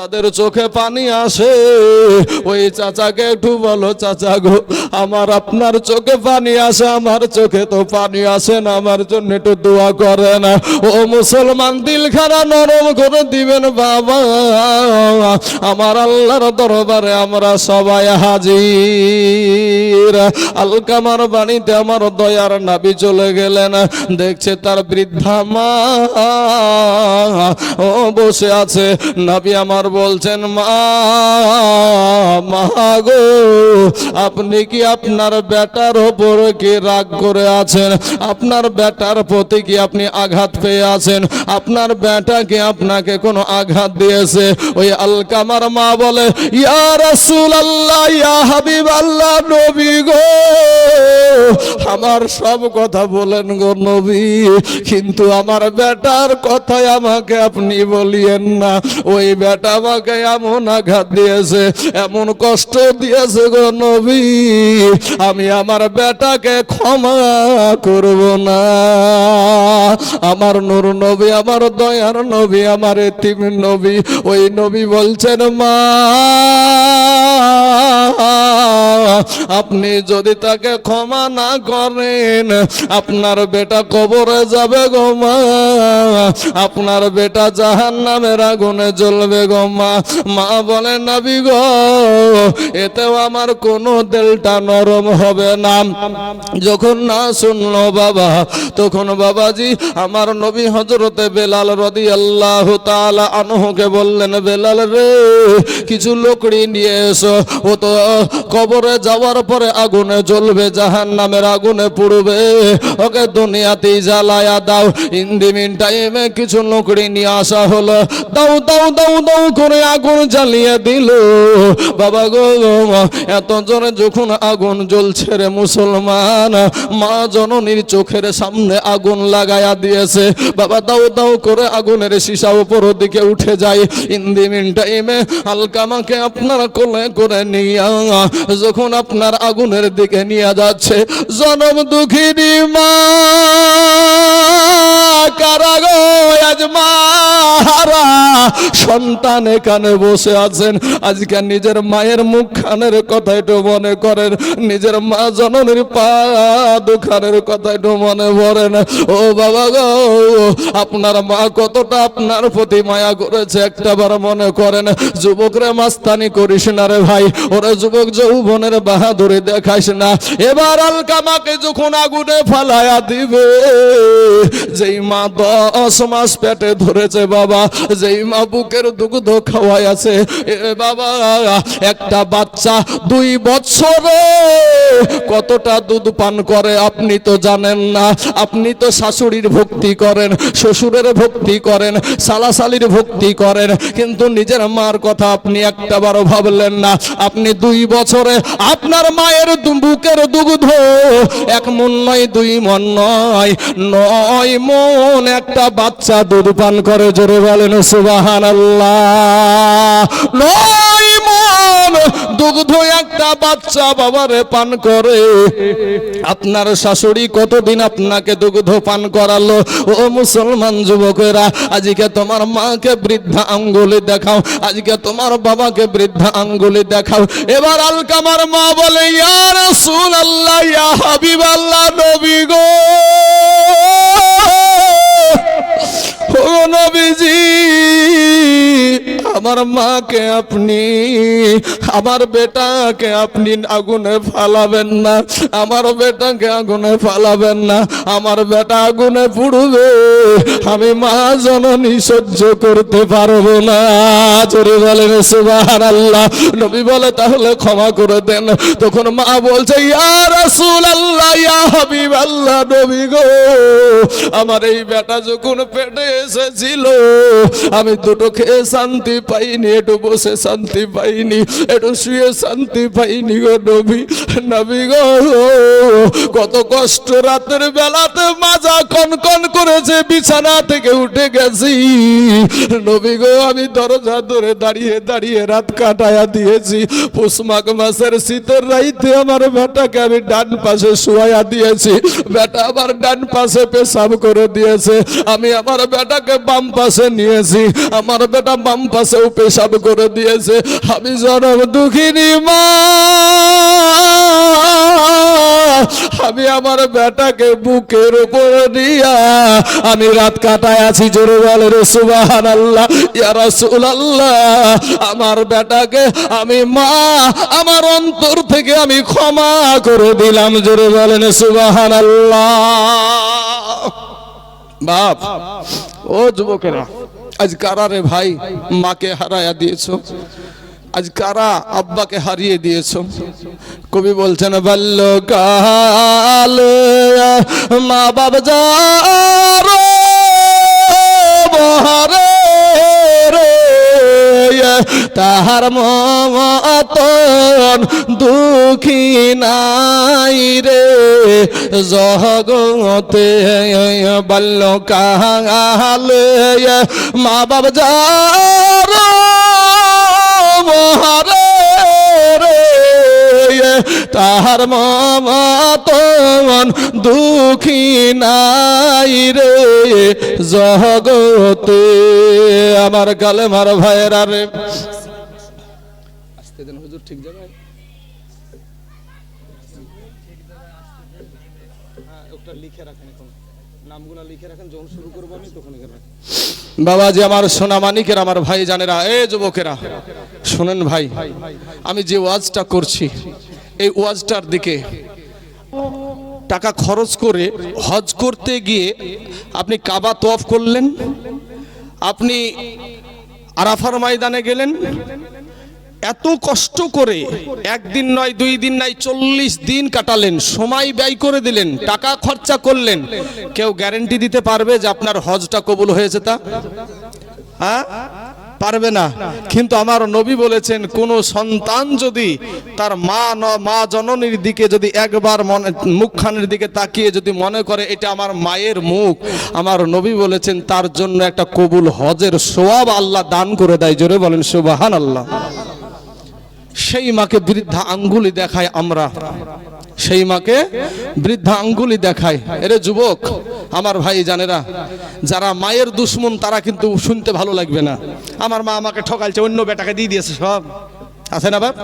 তাদের চোখে পানি আসে। ওই চাচাকে একটু বলো, চাচা গো, আমার আপনার চোখে পানি আসে, আমার চোখে তো পানি আসে না, আমার জন্য একটু দোয়া করে না। ও মুসলমান দিল খানা নরম করে দিবেন বাবা। আমার আল্লাহর দরবারে আমরা সবাই হাজির। আলকামার বাণীতে আমার দয়ার নাবি চলে গেলেন। দেখছে তার বৃদ্ধা মা। ও বসে আছে। নাবি আমার বলছেন, মা গো, আপনি কি আপনার বেটার ওপর কি রাগ করে আছেন? আপনার বেটার প্রতি কি আপনি আঘাত পেয়ে আছেন? আপনার বেটা কি আপনাকে কোনো আঘাত দিয়েছে? ওই আলকামার মা বলে, ইয়া রাসূল আল্লাহ ইয়া হাবিব আল্লাহ নবী গো আমার সব কথা বলেন গো নবী, কিন্তু আমার বেটার কথাই আমাকে আপনি বলিয়েন না। ওই বেটা আমাকে এমন আঘাত দিয়েছে, এমন কষ্ট দিয়েছে গো নবী, আমি আমার বেটাকে ক্ষমা করব না। আমার নূর নবী, আমার দয়ার নবী, আমার এতিম নবী, ওই নবী বলছেন, মা, আপনি যদি তাকে ক্ষমা না আপনার বেটা কবরে যাবে গো মা। আপনার বেটা জাহান নামের আগুনে জ্বলবে গো মা। মা বলে, নাবি গো, এতেও আমার কোনো দিলটা নরম হবে না। যখন না শুনলো বাবা, তখন বাবাজি আমার নবী হজরতে বেলাল রদি আল্লাহ আনহকে বললেন, বেলাল রে, কিছু লোকড়ি নিয়ে এসো। ও তো কবরে যাওয়ার পরে আগুনে জ্বলবে জাহান নামের আগুনে পুড়বে। ওকে দুনিয়াতেই জ্বালায়া দাও। ইন দি মিন টাইমে কিছু লোকড়ি নিয়ে আসা হলো। দাও দাও দাও দাও করে আগুন জ্বালিয়ে দিল। বাবা গো এত জোরে যখন আগুন জ্বলছে রে মুসলমান, মা জননীর চোখের সামনে আগুন লাগায়া দিয়েছে। বাবা, দাও দাও করে আগুনের সীসা উপর দিকে উঠে যায়। ইন্দি মিন টাইমে আলকামাকে আপনার কোলে করে নিয়ে যখন আপনার আগুনের দিকে নিয়ে যাচ্ছে জনম দুঃখিনী মা। সন্তান এখানে বসে আছেন। আজকে নিজের মায়ের মুখ খানের কথা একটু মনে করেন। নিজের মা জননীর পা দুখানের কথা একটু মনে পড়েন। ও বাবা গো, আপনার মা কতটা আপনার প্রতি মায়া করেছে একটা বার মনে করেন। যুবকরে মাস্তানি করিস না রে ভাই, ওরে যুবক যৌবনের বাহাদুরি দেখাইস না। এবার আলকামাকে যখন আগুনে ফালায়া দিবে, যেই মা দশ মাস পেটে ধরেছে বাবা, যেই মা বুকের দুগ্ধ খাওয়াই আছে। বাবা, একটা বাচ্চা দুই বছরে কতটা দুধ পান করে আপনি তো জানেন না। আপনি তো শাশুড়ির ভক্তি করেন, শ্বশুরের ভক্তি করেন সালাসালির ভক্তি করেন, কিন্তু নিজের মার কথা আপনি একটা বারো ভাবলেন না। আপনি দুই বছরে আপনার মায়ের বুকের দুগ্ধ, এক মন নয়, দুই মন নয় নয় মন একটা বাচ্চা দুধ পান করে জোরে বলেন সুবাহান আল্লাহ দুগ্ধ একটা বাচ্চা বাবারে পান করে। আপনার শাশুড়ি কতদিন আপনাকে দুগ্ধ পান করালো? ও মুসলমান যুবকেরা, আজকে তোমার মাকে বৃদ্ধা আঙ্গুলি দেখাও, আজকে তোমার বাবাকে বৃদ্ধা আঙ্গুলি দেখাও। এবার আলকামার মা বলে, ইয়া রাসূল আল্লাহ ইয়া হাবিব আল্লাহ নবী গো। নবীজি, আমার মাকে আপনি, আমার বেটাকে আপনি আগুনে ফালাবেন না, আমার বেটাকে আগুনে ফালাবেন না, আমার বেটা আগুনে পুড়বে, আমি মা জননী সহ্য করতে পারব না। জোরে বলেন সুবাহান আল্লাহ নবী বলে, তাহলে ক্ষমা করে দেন। তখন মা বলছে, ইয়া রাসূল আল্লাহ ইয়া হাবিব আল্লাহ নবী গো, আমার এই বেটা যখন পেটে এসেছিল। আমি দুটো খেয়ে শান্তি পাইনি, একটু বসে শান্তি পাইনি, একটু শুয়ে শান্তি পাইনি গো নবী নবী কত কষ্ট রাতের বেলাতে মাজা কন কন করেছে বিছানা থেকে উঠে গেছি। নবী গো, আমি দরজা ধরে দাঁড়িয়ে দাঁড়িয়ে রাত কাটায়া দিয়েছি। পুষ মাঘ মাসের শীতের রাইতে আমার বেটাকে আমি ডান পাশে শুয়াইয়া দিয়েছি। বেটা আমার ডান পাশে পেশাব করে দিয়েছে। আমি আমার বেটা বেটাকে বাম পাশে নিয়েছি। আমার বেটা বাম পাশেও পেশাব করে দিয়েছে। আমি জনম দুঃখিনী, মা। আমি আমার বেটাকে বুকের উপরে দিয়া আমি রাত কাটায় আছি জোরে বলে রে সুবাহান আল্লাহ ইয়া রাসূল আল্লাহ আমার বেটাকে আমি, মা, আমার অন্তর থেকে আমি ক্ষমা করে দিলাম জোরে বলেন সুবাহান আল্লাহ বাপ ও যুবকেরা, আজ কারা রে ভাই মাকে হারায়া দিয়েছ? আজ কারা আব্বাকে হারিয়ে দিয়েছ? কবি বলছেন বাল্যকাল মা বাবা যারো তাহার মতন দুঃখী নাই রে। জগতে বাল্যকালে মা বাবা যার মহারে। তাহার মতন দুঃখী নাই রে। জগতে আমার গালে মার ভাইয়েরা রে। আসতে দেন হুজুর, ঠিক যাবে বাবাজি আমার সোনা মানিকের আমার ভাই জানেরা এ যুবকেরা, শোনেন ভাই, আমি যে ওয়াজটা করছি এই ওয়াজটার দিকে। টাকা খরচ করে হজ করতে গিয়ে আপনি কাবা তোয়াফ করলেন, আপনি আরাফার ময়দানে গেলেন। এত কষ্ট করে একদিন নয়, দুই দিন নয়, চল্লিশ দিন কাটালেন, সময় ব্যয় করে দিলেন, টাকা খরচা করলেন। কেউ গ্যারেন্টি দিতে পারবে যে আপনার হজটা কবুল হয়েছে তা? হ্যাঁ? পারবে না। কিন্তু আমার নবী বলেছেন, কোনো সন্তান যদি তার মা ন- মা জননীর দিকে যদি একবার মনে, মুখখানের দিকে তাকিয়ে যদি মনে করে, এটা আমার মায়ের মুখ। আমার নবী বলেছেন, তার জন্য একটা কবুল হজের সোয়াব আল্লাহ দান করে দেয়। জোরে বলেন সুবাহান আল্লাহ সেই মাকে বৃদ্ধা আঙ্গুলি দেখায় আমরা। সেই মাকে বৃদ্ধা আঙ্গুলি দেখায় এরে যুবক, আমার ভাই জানেরা, যারা মায়ের দুশ্মন তারা কিন্তু শুনতে ভালো লাগবে না। আমার মা আমাকে ঠকালছে, অন্য বেটাকে দিয়ে দিয়েছে সব। আছে না বাপ?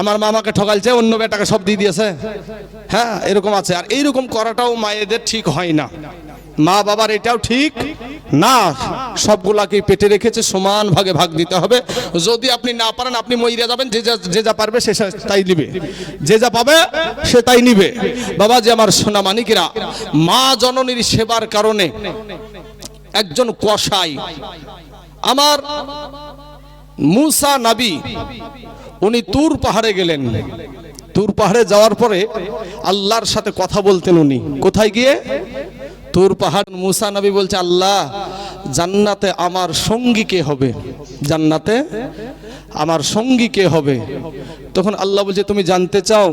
আমার মা আমাকে ঠকালছে, অন্য বেটাকে সব দিয়ে দিয়েছে। হ্যাঁ এরকম আছে। আর এইরকম করাটাও মায়েদের ঠিক হয় না। মা বাবার এটাও ঠিক? না, সবগুলাকে পেটে রেখেছে, সমান ভাগে ভাগ দিতে হবে। যদি আপনি না পারেন, আপনি মইরা যাবেন, যে যা যে যা পারবে, সে তাই নিবে। যে যা পাবে, সে তাই নিবে। বাবা যে আমার সোনা মানিকেরা, মা জননীর সেবার কারণে একজন কসাই। আমার মুসা নাবি, উনি তুর পাহাড়ে গেলেন। তুর পাহাড়ে যাওয়ার পরে আল্লাহর সাথে কথা বলতেন উনি। কোথায় গিয়ে? তুর পাহাড়, মুসা নবী বলছে, আল্লাহ, জান্নাতে আমার সঙ্গী কে হবে? জান্নাতে আমার সঙ্গী কে হবে? তখন আল্লাহ বলছে, তুমি জানতে চাও?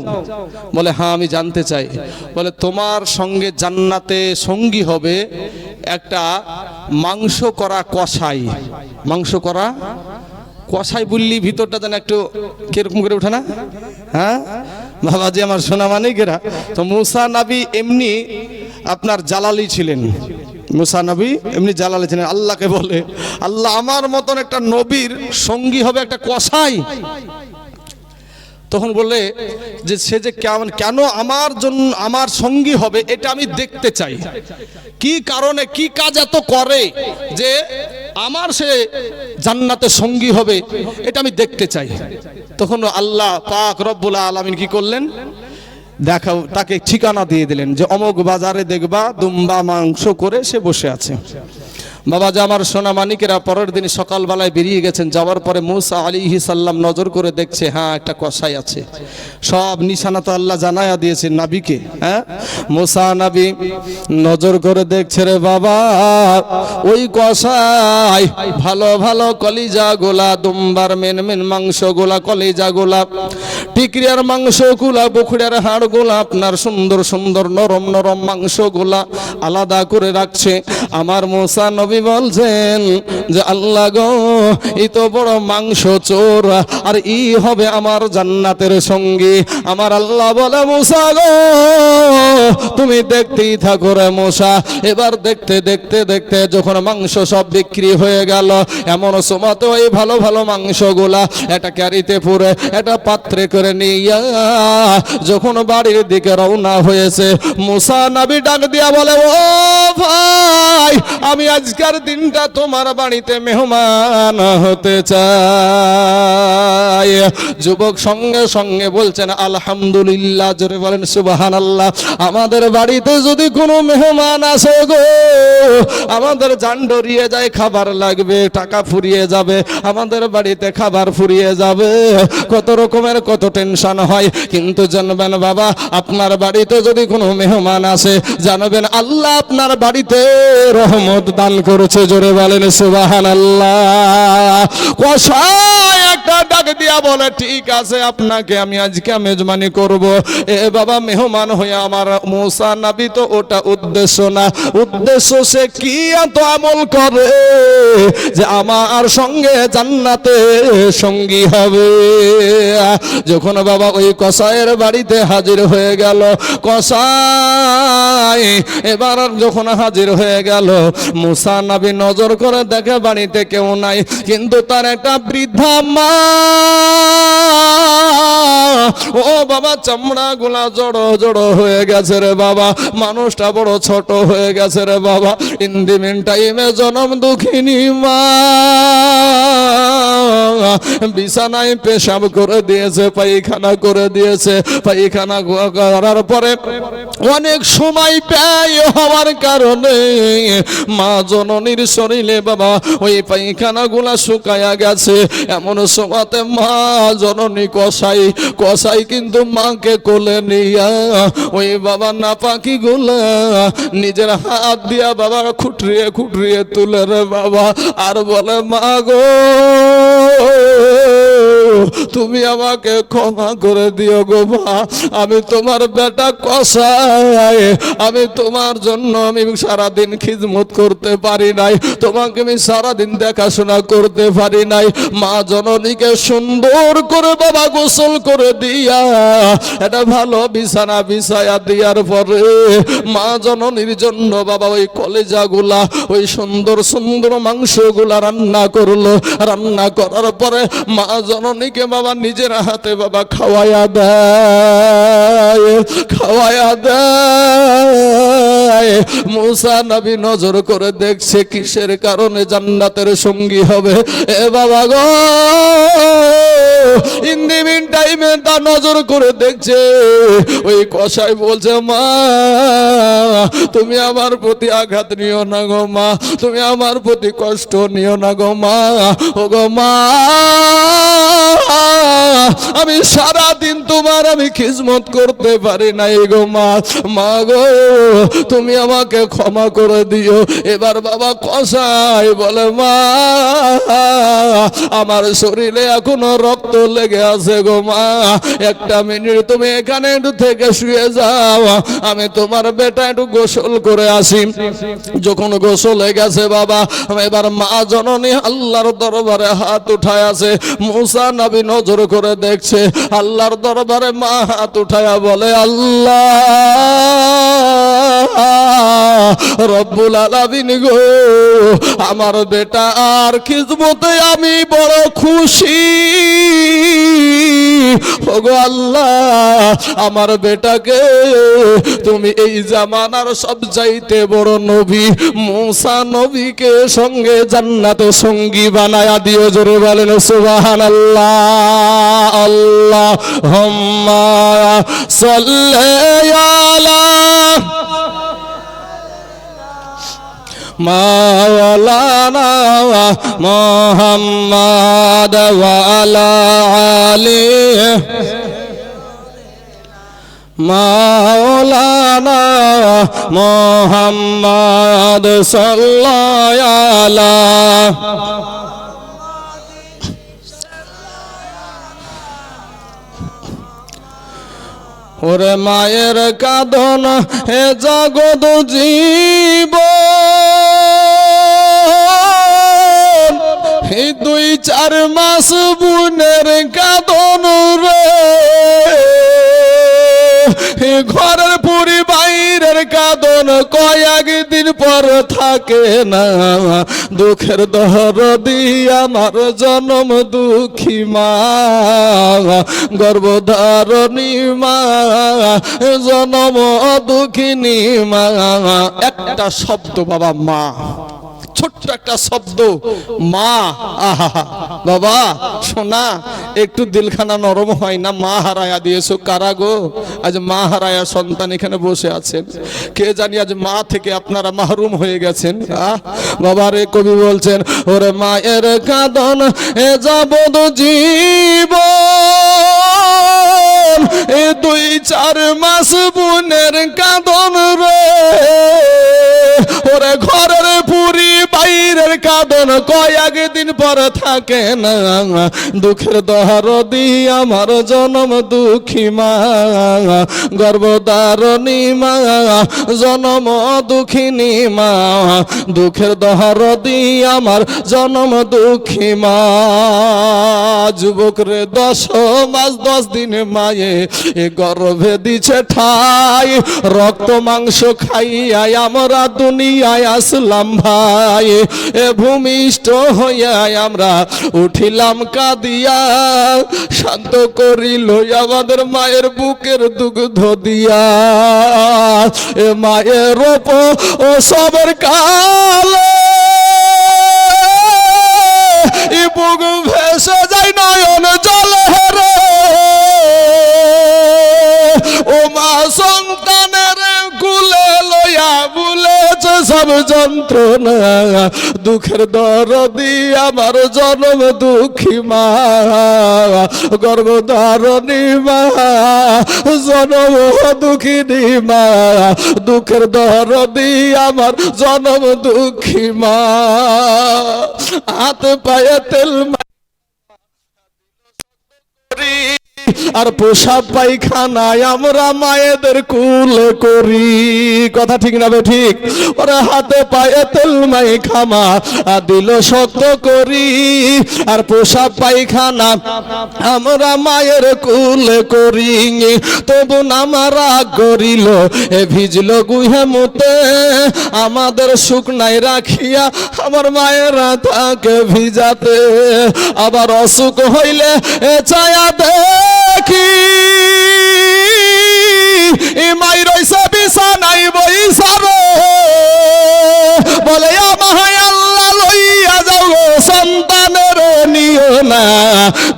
বলে হ্যাঁ আমি জানতে চাই। বলে, তোমার সঙ্গে জান্নাতে সঙ্গী হবে একটা মাংস করা কষাই মাংস করা কষাই বললি, ভিতরটা যেন একটু কীরকম করে ওঠে না? হ্যাঁ? বাবাজি আমার সোনা মানিকেরা তো মুসা নাবি এমনি আপনার জালালি ছিলেন। মুসা নবী এমনি জালালি ছিলেন। আল্লাহকে বলে, আল্লাহ আমার মতন একটা নবীর সঙ্গী হবে, একটা কষাই তখন বললে যে, সে যে কেমন, কেন আমার জন্য আমার সঙ্গী হবে, এটা আমি দেখতে চাই। কি কারণে, কি কাজ এত করে যে আমার সে জান্নাতে সঙ্গী হবে, এটা আমি দেখতে চাই। তখন আল্লাহ পাক রব্বুল আলামিন কি করলেন? দেখা তাকে ঠিকানা দিয়ে দিলেন যে অমুক বাজারে দেখবা দুম্বা মাংস করে সে বসে আছে। বাবা যে আমার সোনা মানিকেরা পরের দিন সকালবেলায় বেরিয়ে গেছেন, যাওয়ার পরে মুসা আলী সাল্লাম নজর করে দেখছে হ্যাঁ একটা কষাই আছে। সব নিশানা তো আল্লাহ জানায়া দিয়েছে নাবিকে হ্যাঁ? মুসা নাবি নজর করে দেখছে রে বাবা, ওই কষাই ভালো ভালো কলিজা গোলা, দুম্বার মেন মেন মাংস গোলা, কলিজা গোলা। টিকরিয়ার মাংস মাংসগুলা বকুড়ার হাড়গুলা আপনার সুন্দর সুন্দর নরম নরম মাংস গোলা আলাদা করে রাখছে। আমার মোসা নবী বলছেন যে, আল্লাহ গো ই তো বড় মাংস চোর, আর ই হবে আমার জান্নাতের সঙ্গী। আমার আল্লাহ বলে, মোসা গো, তুমি দেখতেই থাকো রে মোসা। এবার দেখতে দেখতে দেখতে যখন মাংস সব বিক্রি হয়ে গেল, এমন সময় তো এই ভালো ভালো মাংসগুলা এটা ক্যারিতে পুরে, এটা পাত্রে করে নিয়া যখন বাড়ির দিকে রওনা হয়েছে, মুসা নাবি ডাক দিয়া বলে, ও ভাই, আমি আজকের দিনটা তোমার বাড়িতে মেহমান হতে চাই যুবক সঙ্গে সঙ্গে বলছেন, আলহামদুলিল্লাহ। জোরে বলেন সুবাহান আল্লাহ আমাদের বাড়িতে যদি কোনো মেহমান আসে গো, আমাদের জান ডরিয়ে যায়, খাবার লাগবে, টাকা ফুরিয়ে যাবে, আমাদের বাড়িতে খাবার ফুরিয়ে যাবে। কত রকমের, কত টেনশন হয়। কিন্তু জানবেন বাবা, আপনার বাড়িতে যদি কোনো মেহমান আসে, জানবেন আল্লাহ আপনার বাড়িতে রহমত দান করেছে জোরে বলেন সুবাহান আল্লাহ কষায় ডাক দিয়া বলে, ঠিক আছে, আপনাকে আমি আজকে মেজমানি করব। এ বাবা মেহমান হয়ে আমার মৌসা নাবি তো ওটা উদ্দেশ্য না। উদ্দেশ্য সে কি এত আমল করে যে আমার সঙ্গে জান্নাতে সঙ্গী হবে? যখন বাবা ওই কসাইয়ের বাড়িতে হাজির হয়ে গেল, কসাই এবার যখন হাজির হয়ে গেল, মুসা নাবি নজর করে দেখে বাড়িতে কেউ নাই, কিন্তু তার একটা বৃদ্ধা মা ও বাবা, চামড়া গুলা জড়ো জড়ো হয়ে গেছে রে বাবা। মানুষটা বড় ছোট হয়ে গেছে রে বাবা। ইন্দিমিন টাইমে জনম দুঃখিনী মা। বিছানায় পেশাব করে দিয়েছে, পায়খানা করে দিয়েছে। পায়খানা করার পরে অনেক সময় ব্যয় হওয়ার কারণে মা জননীর শরীরে বাবা, ওই পায়খানা গুলা শুকায়া গেছে। এমন সময়তে মা জননী কষাই কষাই কিন্তু মাকে কোলে নিয়া, ওই বাবা নাপাকি গুলা নিজের হাত দিয়া বাবা খুটরিয়ে খুটরিয়ে তুলে রে বাবা, আর বলে, মা গো তুমি আমাকে ক্ষমা করে দিও গো মা। আমি তোমার বেটা কষাই আমি তোমার জন্য আমি সারাদিন খিদমত করতে পারি নাই, তোমাকে আমি সারাদিন দেখাশোনা করতে পারি নাই। মা জননীকে সুন্দর করে বাবা গোসল করে দিয়া, এটা ভালো বিছানা বিছায়া দিয়ার পরে মা জননীর জন্য বাবা ওই কলেজাগুলা, ওই সুন্দর সুন্দর মাংসগুলা রান্না করল। রান্না করার পরে মা জননীকে বাবা নিজের হাতে বাবা খাওয়াইয়া দেয় খাওয়াইয়া দেয়। মুসা নবী নজর করে দেখছে কিসের কারণে জান্নাতের সঙ্গী হবে। এ বাবা গো ইন্দিমিন টাইমে তা নজর করে দেখছে। ওই কষাই বলছে, মা, তুমি আমার প্রতি আঘাত নিও না গো, মা, তুমি আমার প্রতি কষ্ট নিও না গো, মা। ও গো মা আমি সারা দিন তোমার আমি খিজমত করতে পারি নাই গো মা। মা গো, তুমি আমাকে ক্ষমা করে দিও। এবার বাবা কষাই বলে, মা, আমার শরীরে এখনও রক্ত লেগে আছে গো মা। একটা মিনিট তুমি এখানে একটু থেকে শুয়ে যাও। আমি তোমার বেটা একটু গোসল করে আসি। যখন গোসলে গেছে বাবা, এবার মা জননী আল্লাহর দরবারে হাত উঠায় আছে। মুসা নজর করে দেখছে, আল্লাহর দরবারে মা হাত উঠায়া বলে, আল্লাহ, রব্বুল আলামিন গো, আমার বেটা আর খিজমতে আমি বড় খুশি। ওগো আল্লাহ, আমার বেটাকে তুমি এই জামানার সব চাইতে বড় নবী, মুসা নবীকে সঙ্গে জান্নাতে সঙ্গী বানায়া দিও জোরে বলেন সুবাহান আল্লাহ আল্লাহ হম্মা সাল্লাল্লাহু মাওলানা মোহাম্মদ ওয়ালা আলী মাওলানা মোহাম্মদ সাল্লাল্লাহু ওরে মায়ের কাঁদন হে জগৎ জীব দুই চার মাস বুনের কাঁদন রে। ঘরের পুরি বাইরের কাঁদন কয়েক দিন পর থাকে না। দুঃখের দহর দিয়া আমার জনম দুঃখী মা। গর্ভধারণী মা, জনম দুঃখিনী মা। একটা শব্দ বাবা মা। ছোট্ট একটা শব্দ। মা, আহা বাবা, শোনা, একটু দিলখানা নরম হয় না? মা হারায়া দিয়েছ কারা গো? আজ মা হারায়া সন্তান এখানে বসে আছেন। কে জানি আজ মা থেকে আপনারা মাহরুম হয়ে গেছেন? আহ, বাবা রে, কবি বলছেন, ওরে মায়ের কাঁদন, এ যাবদ জীবন। এ দুই চার মাস বুনের কাঁদন রে। ওরে ঘরের পুরি বাইরের কাঁদন কয়েক দিন পর থাকে না। দুঃখের দহর দি আমার জনম দুঃখী মা। গর্ভদারণী মা, জনম দুঃখিনী মা। দুঃখের দহর দি আমার জনম দুঃখী মা। যুবক রে দশ মাস, দশ দিন মায়ে, এ গর্ভে দিছে ঠাই। রক্ত মাংস খাইয়া আমরা দুনিয়ায় আসলাম ভাই। ভূমিষ্ঠ হইয়া আমরা উঠিলাম কাদিয়া, শান্ত করিল আমাদের মায়ের বুকের দুগ্ধ দিয়া। এ মায়ের রূপ ও সবের কালে বুক ভেসে যায় নয়ন জলে রে। ও মা সন্তানের সব যন্ত্রণা, দুঃখের দরদি আমার জনম দুঃখী মা, গর্ভধারণী মা, জনম দুঃখিনী মা, দুঃখের দরদি আমার জনম দুঃখী মা। হাত পায়ে তেল মা- আর পোশাক পায়খানায় আমরা মায়েদের কুল করি। কথা ঠিক না ঠিক? ওরা হাতে পায়ে তেল মাই খামা আর দিল শক্ত করি। আর পোশাক পায়খানা আমরা মায়ের কুল করি। তবু নামারা করিল, এ ভিজল গুহে মুতে। আমাদের শুকনাই রাখিয়া আমার মায়েরা তাকে ভিজাতে। আবার অসুখ হইলে এ ছায়া দেখি। ইমাই মাই রইছে বিছানাই বইসা রে। বলে আমায় আল্লাহ লইয়া যাও গো সন্তানের নিও না,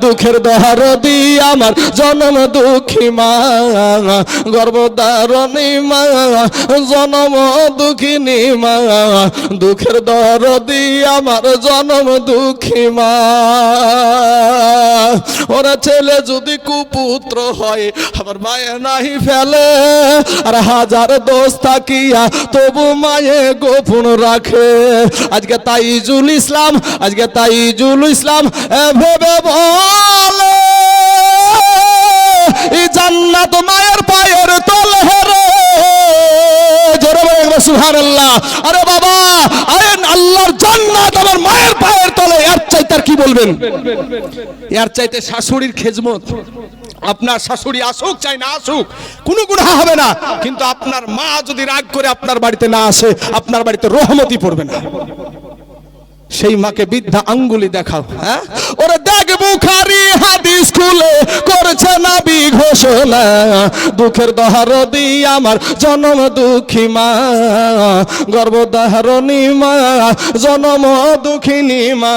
দুঃখের দহার দি আমার জনম দুঃখী মা, গর্ভধারণী মা, জনম দুঃখিনী মা, দুঃখের দর দি আমার জনম দুঃখী মা। ওরা ছেলে যদি কুপুত্র হয়, আমার মায়ে নাহি ফেলে, আর হাজার দোষ থাকিয়া তবু মায়ে গোপন রাখে। আজকে তাই তাইজুল ইসলাম, আজকে তাই তাইজুল ইসলাম এ ভেবে বলে জান্নাত মায়ের পায়ের তলে হেরে। জোরে আরে বাবা আল্লাহর জান্নাত আমার মায়ের পায়ের তলে, এর চাইতে আর কি বলবেন? এর চাইতে শাশুড়ির খেজমত। আপনার শাশুড়ি আসুক চাই না আসুক, কোনো গুণা হবে না। কিন্তু আপনার মা যদি রাগ করে আপনার বাড়িতে না আসে, আপনার বাড়িতে রহমতি পড়বে না। সেই মাকে বৃদ্ধা আঙ্গুলি দেখাও হ্যাঁ? ওরে দেখ বুখারি হাদিস খুলে করছে নাবি ঘোষণা। দুঃখের দহার দি আমার জনম দুঃখী মা, গর্ভধারণী মা, জনম দুঃখিনী মা,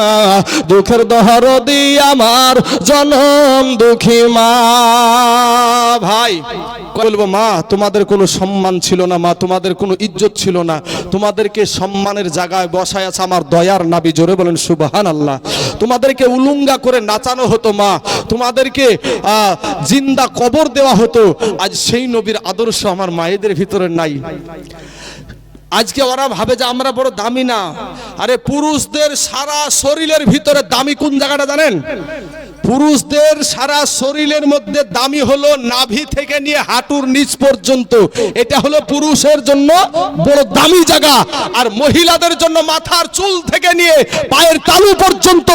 দুঃখের দহার দি আমার জনম দুঃখী মা। ভাই বলব, মা, তোমাদের কোনো সম্মান ছিল না, মা, তোমাদের কোনো ইজ্জত ছিল না। তোমাদেরকে সম্মানের জায়গায় বসায় আছে আমার দয়ার নাবি, জোরে বলেন সুবাহান আল্লাহ তোমাদেরকে উলুঙ্গা করে নাচানো হতো, মা। তোমাদেরকে জিন্দা কবর দেওয়া হতো আজ সেই নবীর আদর্শ আমার মায়েদের ভিতরে নাই। আজকে ওরা ভাবে যে আমরা বড় দামি না। আরে পুরুষদের সারা শরীরের ভিতরে দামি কোন জায়গাটা জানেন? পুরুষদের সারা শরীরের মধ্যে দামি হলো নাভি থেকে নিয়ে হাঁটুর নিচ পর্যন্ত। এটা হলো পুরুষের জন্য বড় দামি জায়গা। আর মহিলাদের জন্য মাথার চুল থেকে নিয়ে পায়ের তালু পর্যন্ত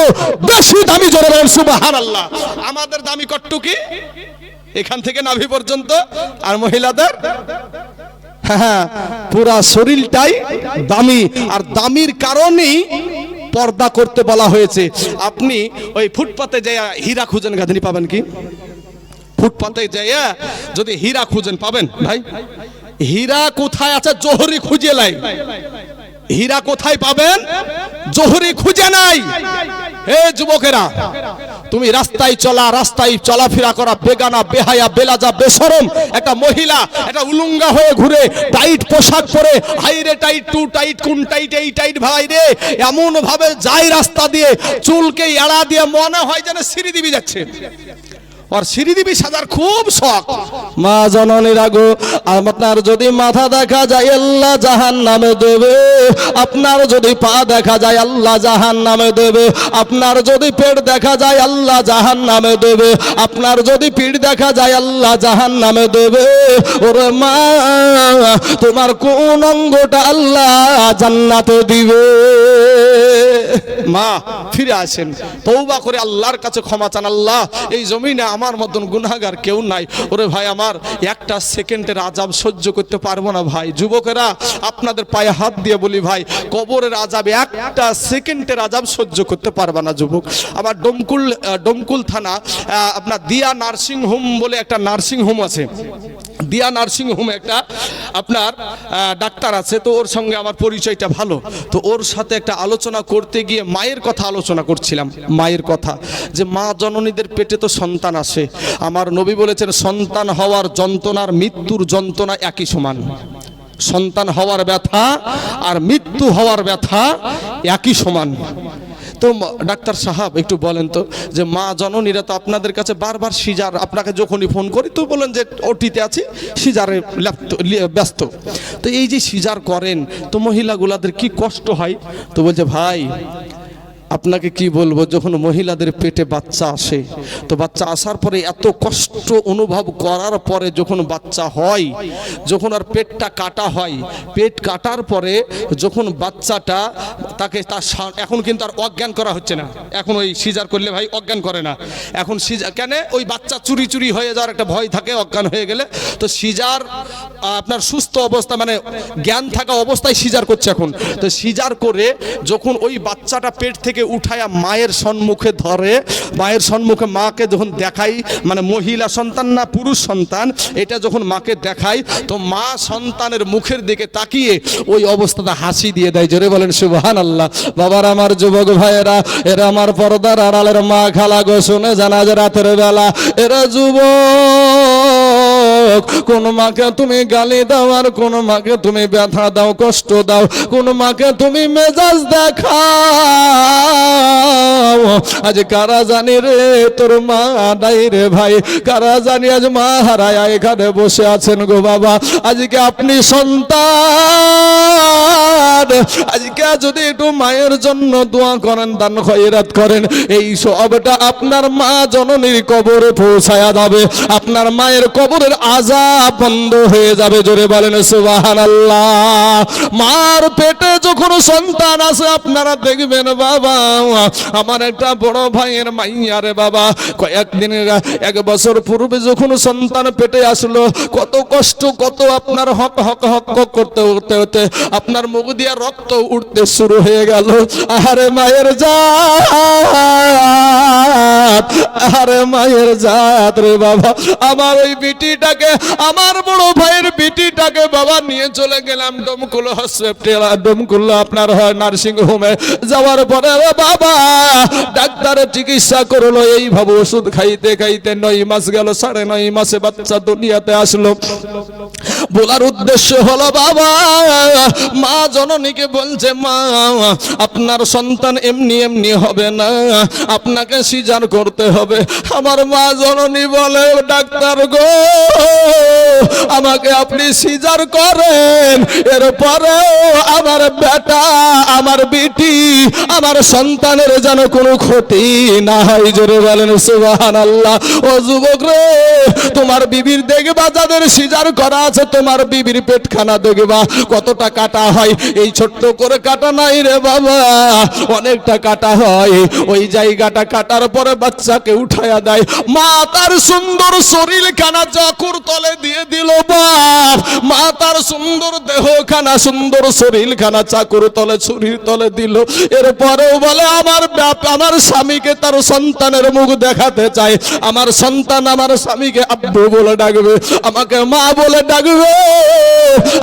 বেশি দামি জোরে সুবাহান আল্লাহ আমাদের দামি কট্টু কি? এখান থেকে নাভি পর্যন্ত আর মহিলাদের? হ্যাঁ পুরা শরীরটাই দামি। আর দামির কারণেই পর্দা করতে বলা হয়েছে। আপনি ওই ফুটপাতে যাইয়া হীরা খুঁজেন, গাঁথনি পাবেন কি? ফুটপাতে যাইয়া যদি হীরা খুঁজেন, পাবেন? ভাই, হীরা কোথায় আছে? জহরি খুঁজে লাই। হীরা কোথায় পাবেন? জহরি খুঁজে নাই। হে যুবকেরা, তুমি রাস্তায় চলা, রাস্তায় চলাফেরা করা বেগানা, বেহায়া, বেলাজা, বেসরম, একটা মহিলা, একটা উলুঙ্গা হয়ে ঘুরে টাইট পোশাক পরে হাইরে টাইট, টু টাইট, কোন টাইট, এই টাইট ভাই রে? এমন ভাবে যায় রাস্তা দিয়ে, চুলকে এড়া দিয়ে মনে হয় যেন সিঁড়ি দিবি যাচ্ছে। আর শ্রীদেবী সাজার খুব শখ মা জননীর আগো আপনার যদি মাথা দেখা যায় আল্লাহ জাহান নামে দেবে। আপনার যদি পা দেখা যায় আল্লাহ জাহান নামে দেবে। আপনার যদি পেট দেখা যায় আল্লাহ জাহান নামে দেবে। আপনার যদি পিঠ দেখা যায় আল্লাহ জাহান নামে দেবে। ওরে মা তোমার কোন অঙ্গটা আল্লাহ জান্নাতে দিবে? মা ফিরে আসেন। তৌবা করে আল্লাহর কাছে ক্ষমা চান আল্লাহ। এই জমিনে আমার মতন গুনাহগার কেউ নাই। ওরে ভাই, আমার একটা সেকেন্ডের আজাব সহ্য করতে পারব না ভাই। যুবকেরা, আপনাদের পায়ে হাত দিয়ে বলি ভাই, কবরের আজাব একটা সেকেন্ডের আজাব সহ্য করতে পারবে না যুবক। আমার ডমকুল ডমকুল থানা আপনার দিয়া নার্সিং হোম বলে একটা নার্সিং হোম আছে। দিয়া নার্সিং হোমে একটা, আপনার ডাক্তার আছে, তো ওর সঙ্গে আমার পরিচয়টা ভালো। তো ওর সাথে একটা আলোচনা করতে গিয়ে মায়ের কথা আলোচনা করছিলাম। মায়ের কথা, যে মা জননীদের পেটে তো সন্তান আসে আমার নবী বলেছেন, সন্তান হওয়ার যন্ত্রণার মৃত্যুর যন্ত্রণা একই সমান। সন্তান হওয়ার ব্যথা আর মৃত্যু হওয়ার ব্যথা একই সমান। তো ডাক্তার সাহেব, একটু বলেন তো, যে মা জননীরা তো আপনাদের কাছে বারবার সিজার, আপনাকে যখনই ফোন করি তো বলেন যে ওটিতে আছি, সিজারে ব্যস্ত। তো এই যে সিজার করেন, তো মহিলাগুলাদের কি কষ্ট হয়? তো বলছে, ভাই আপনাকে কি বলব, যখন মহিলাদের পেটে বাচ্চা আসে, তো বাচ্চা আসার পরে এত কষ্ট অনুভব করার পরে যখন বাচ্চা হয়, যখন আর পেটটা কাটা হয়, পেট কাটার পরে যখন বাচ্চাটা তাকে তার এখন কিন্তু আর অজ্ঞান করা হচ্ছে না। এখন ওই সিজার করলে ভাই অজ্ঞান করে না। এখন সিজার কেন? ওই বাচ্চা চুরি চুরি হয়ে যাওয়ার একটা ভয় থাকে, অজ্ঞান হয়ে গেলে। তো সিজার, আপনার সুস্থ অবস্থা মানে জ্ঞান থাকা অবস্থায় সিজার করছে এখন। তো সিজার করে যখন ওই বাচ্চাটা পেট থেকে উঠায়া মায়ের সম্মুখে ধরে, মায়ের সম্মুখে মাকে যখন দেখাই মানে মহিলা সন্তান না পুরুষ সন্তান, এটা যখন মাকে দেখাই, তো মা সন্তানের মুখের দিকে তাকিয়ে ওই অবস্থাটা হাসি দিয়ে দেয়। জোরে বলেন সুবহান আল্লাহ বাবার আমার যুবক ভাইয়েরা, এরা আমার পর্দার আড়ালের মা খালা গো, শুনে জানা যে রাতের বেলা, এরা যুবক কোন মাকে তুমি গালি দাও আর কোন মাকে তুমি ব্যথা দাও, কষ্ট দাও। কোন মাকে তুমি মেজাজ দেখাও। আজ কারা জানি রে তোর মা নাই রে ভাই? কারা জানি আজ মা হারায় এখানে বসে আছেন গো বাবা? আজকে আপনি সন্তান। আজকে যদি একটু মায়ের জন্য দোয়া করেন, দান খয়রাত করেন, এই সবটা আপনার মা জননীর কবরে পৌঁছায়া যাবে। আপনার মায়ের কবরের আজাব বন্ধ হয়ে যাবে, জোরে বলেন সুবাহান মার পেটে যখন সন্তান আছে, আপনারা দেখবেন, বাবা, আমার একটা বড় ভাইয়ের মাইয়ারে বাবা কয়েকদিনের এক বছর পূর্বে যখন সন্তান পেটে আসলো, কত কষ্ট, কত আপনার হক হক হক করতে, উঠতে হতে আপনার মুখ দিয়ে রক্ত উঠতে শুরু হয়ে গেল। আরে মায়ের জাত আরে মায়ের জাত রে বাবা, আমার ওই বিটিটাকে আমার বড় ভাইয়ের বিটিটাকে বাবা নিয়ে চলে গেলাম ডমকুল হসপিটাল। ডমকুল আপনার হয় নার্সিং হোমে। যাওয়ার পরে বাবা, ডাক্তার চিকিৎসা করল, এইভাবে ওষুধ খাইতে খাইতে নয় মাস গেল, সাড়ে নয় মাসে বাচ্চা দুনিয়াতে আসলো। বলার উদ্দেশ্য হলো বাবা, মা জননীকে বলছে, মা, আপনার সন্তান এমনি এমনি হবে না, আপনাকে সিজার করতে হবে। আমার মা জননী বলে, ডাক্তার গো, আমাকে আপনি সিজার করেন, এরপরেও আমার বেটা, আমার বিটি, আমার সন্তানের যেন কোনো ক্ষতি না হয়। জোরে বলেন সুবাহান আল্লাহ ও যুবক রে, তোমার বিবির দেখবা যাদের সিজার করা আছে তোমার বিবির পেটখানা দেখবা, কতটা কাটা হয়। এই ছোট্ট করে কাটা নাই রে বাবা, অনেকটা কাটা হয়। ওই জায়গাটা কাটার পরে বাচ্চাকে উঠায়া দেয়। মা তার সুন্দর শরীর খানা চকুর তলে দিয়ে দিল বাপ। মা তার সুন্দর দেহ খানা সুন্দর শরীর খানা চাকুর তলে, ছুরির তলে দিল। এরপরেও বলে, আমার আমার স্বামীকে তার সন্তানের মুখ দেখাতে চায়। আমার সন্তান আমার স্বামীকে আব্বু বলে ডাকবে, আমাকে মা বলে ডাকবে।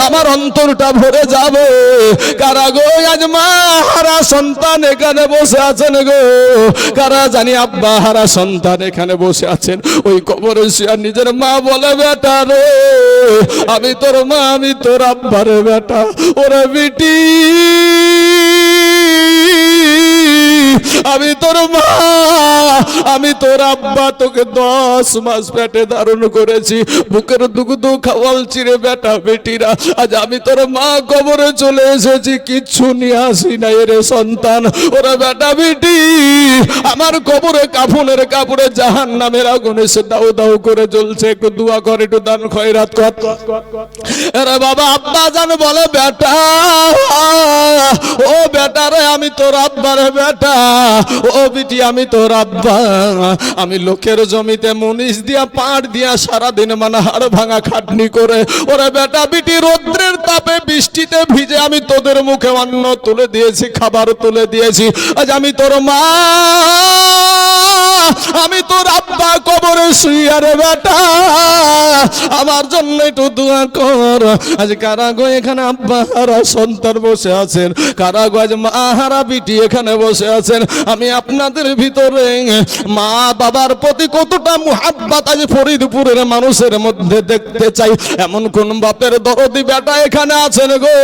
আমার অন্তরটা ভরে যাবে। কারা গো, আজ মা হারা সন্তান এখানে বসে আছেন গো? কারা জানি আব্বা হারা সন্তান এখানে বসে আছেন? ওই কবরে শুয়ে নিজের মা বলে, বেটা রে, আমি তোর মা, আমি তোর আব্বা রে, বেটা। ওরে বিটি আমি তোর মা, আমি তোর আব্বা, তোকে দশ মাস পেটে ধারণ করেছি। বুকের দুগ্ধ খাওয়াল চিরে বেটা বেটিরা, আজ আমি তোর মা কবরে চলে এসেছি, কিচ্ছু নিয়ে আসি না এর সন্তান। ওরা বেটা বেটি, আমার কবরে কাফনের কাপড়ে জাহান নামের আগুন এসে দাউ দাউ করে জ্বলছে। একটু দোয়া করে, একটু দান খয়রাত কর। আরে বাবা, আব্বা জান বলে, বেটা, ও বেটা রে, আমি তোর আব্বা রে, বেটা। ও বিটি, আমি তোর আব্বা আমি লোকের জমিতে মুনিশ দিয়া পাট দিয়া সারাদিন মানে হাড় ভাঙা খাটনি করে, ওরে বেটা বিটি, রৌদ্রের তাপে বৃষ্টিতে ভিজে আমি তোদের মুখে অন্ন তুলে দিয়েছি, খাবার তুলে দিয়েছি, আজ আমি তোর মা আমি তোর আব্বা কবরে শুইয়া রে বেটা। আমার জন্য একটু দোয়া কর। আজ কারাগো এখানে আব্বা হারা সন্তান বসে আছেন। কারাগো আজ মা হারা বিটি এখানে বসে আছেন। আমি আপনাদের ভিতরে মা বাবার প্রতি কতটা মুহাব্বাত আজ ফরিদপুরের মানুষের মধ্যে দেখতে চাই। এমন কোন বাপের দরদি বেটা এখানে আছেন গো।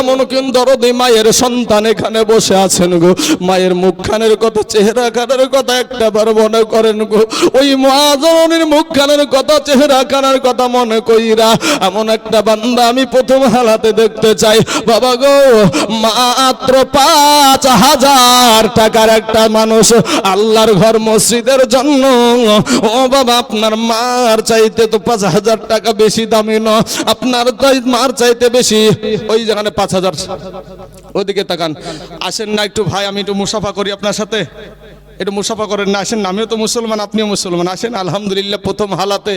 এমন কোন দরদি মায়ের সন্তান এখানে বসে আছেন গো। মায়ের মুখখানের কথা চেহারা খানের কথা একটা বার মনে করেন গো, ওই মহাজনের মুখ মুখখানের কথা চেহারা খানার কথা মনে কইরা এমন একটা বান্দা আমি প্রথম হালাতে দেখতে চাই। বাবা গো, মাত্র পাঁচ হাজার টাকার একটা মানুষ আল্লাহর ঘর মসজিদের জন্য। ও বাবা, আপনার মার চাইতে তো পাঁচ হাজার টাকা বেশি দামি ন। আপনার তাই মার চাইতে বেশি। ওই যেখানে পাঁচ হাজার। ওদিকে তাকান। আসেন না একটু ভাই, আমি একটু মুসাফা করি আপনার সাথে। একটু মুসাফা করেন না আসেন আমিও তো মুসলমান আপনিও মুসলমান। আসেন আলহামদুলিল্লাহ প্রথম হালাতে